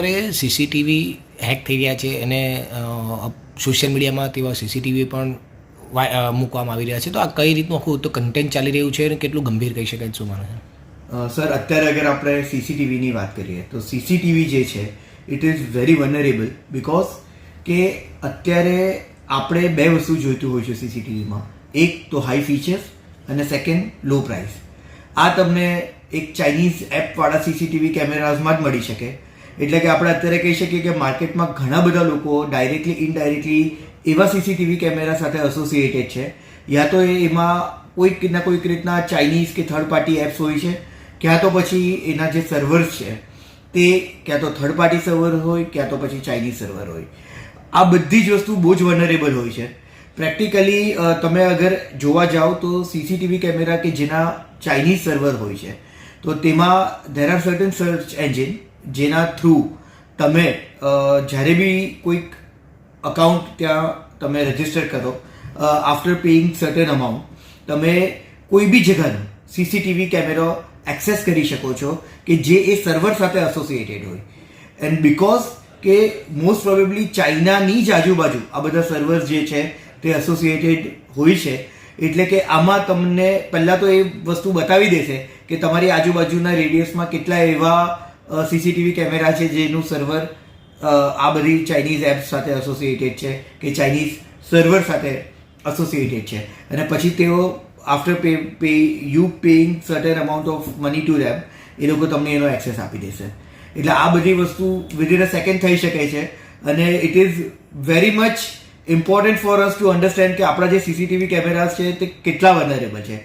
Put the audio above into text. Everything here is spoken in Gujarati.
અત્યારે સીસીટીવી હેક થઈ રહ્યા છે અને સોશિયલ મીડિયામાં તેવા સીસીટીવી પણ મૂકવામાં આવી રહ્યા છે. તો આ કઈ રીતનું આખું તો કન્ટેન્ટ ચાલી રહ્યું છે અને કેટલું ગંભીર કહી શકાય શું માને? સર, અત્યારે અગર આપણે સીસીટીવીની વાત કરીએ તો સીસીટીવી જે છે it is very vulnerable because કે અત્યારે આપણે બે વસ્તુ જોઈતું હોય છે સીસીટીવીમાં. એક તો હાઈ ફીચર્સ અને સેકન્ડ લો પ્રાઇસ આ તમને એક ચાઇનીઝ એપવાળા સીસીટીવી કેમેરાઝમાં જ મળી શકે. એટલે કે આપણે અત્યારે કહી શકીએ કે માર્કેટમાં ઘણા બધા લોકો ડાયરેક્ટલી ઇનડાયરેક્ટલી એવા સીસીટીવી કેમેરા સાથે એસોસિએટેડ છે. યા તો એમાં કોઈક ના કોઈક રીતના ચાઇનીઝ કે થર્ડ પાર્ટી એપ્સ હોય છે, ક્યાં તો પછી એના જે સર્વર્સ છે, તે ક્યાં તો થર્ડ પાર્ટી સર્વર હોય, ક્યાં તો પછી ચાઇનીઝ સર્વર હોય. આ બધી જ વસ્તુ બહુ જ વનરેબલ હોય છે. પ્રેક્ટિકલી તમે અગર જોવા જાઓ તો સીસીટીવી કેમેરા કે જેના ચાઇનીઝ સર્વર હોય છે, તો તેમાં there are certain search engine જેના થ્રુ તમે જ્યારે બી કોઈક અકાઉન્ટ ત્યાં તમે રજિસ્ટર કરો આફ્ટર પેઇંગ સર્ટન અમાઉન્ટ તમે કોઈ બી જગ્યાનું સીસીટીવી કેમેરો એક્સેસ કરી શકો છો કે જે એ સર્વર સાથે એસોસિએટેડ હોય. એન્ડ બિકોઝ કે મોસ્ટ પ્રોબેબલી ચાઇનાની જ આજુબાજુ આ બધા સર્વર્સ જે છે, તે એસોસિએટેડ હોય છે, એટલે કે આમાં તમને પહેલાં તો એ વસ્તુ બતાવી દેશે કે તમારી આજુબાજુના રેડિયસમાં કેટલા એવા સીસીટીવી કેમેરા છે જેનું સર્વર આ બધી ચાઇનીઝ એપ્સ સાથે એસોસિએટેડ છે કે ચાઇનીઝ સર્વર સાથે એસોસિએટેડ છે. અને પછી તેઓ after pay pay you paying certain amount of money to RAM એ લોકો તમને એનો એક્સેસ આપી દેશે. એટલે આ બધી વસ્તુ વિધિન અ સેકન્ડ થઈ શકે છે. અને it is very much important for us to understand કે આપણા જે સીસીટીવી કેમેરાઝ છે તે કેટલા વનરેબલ છે.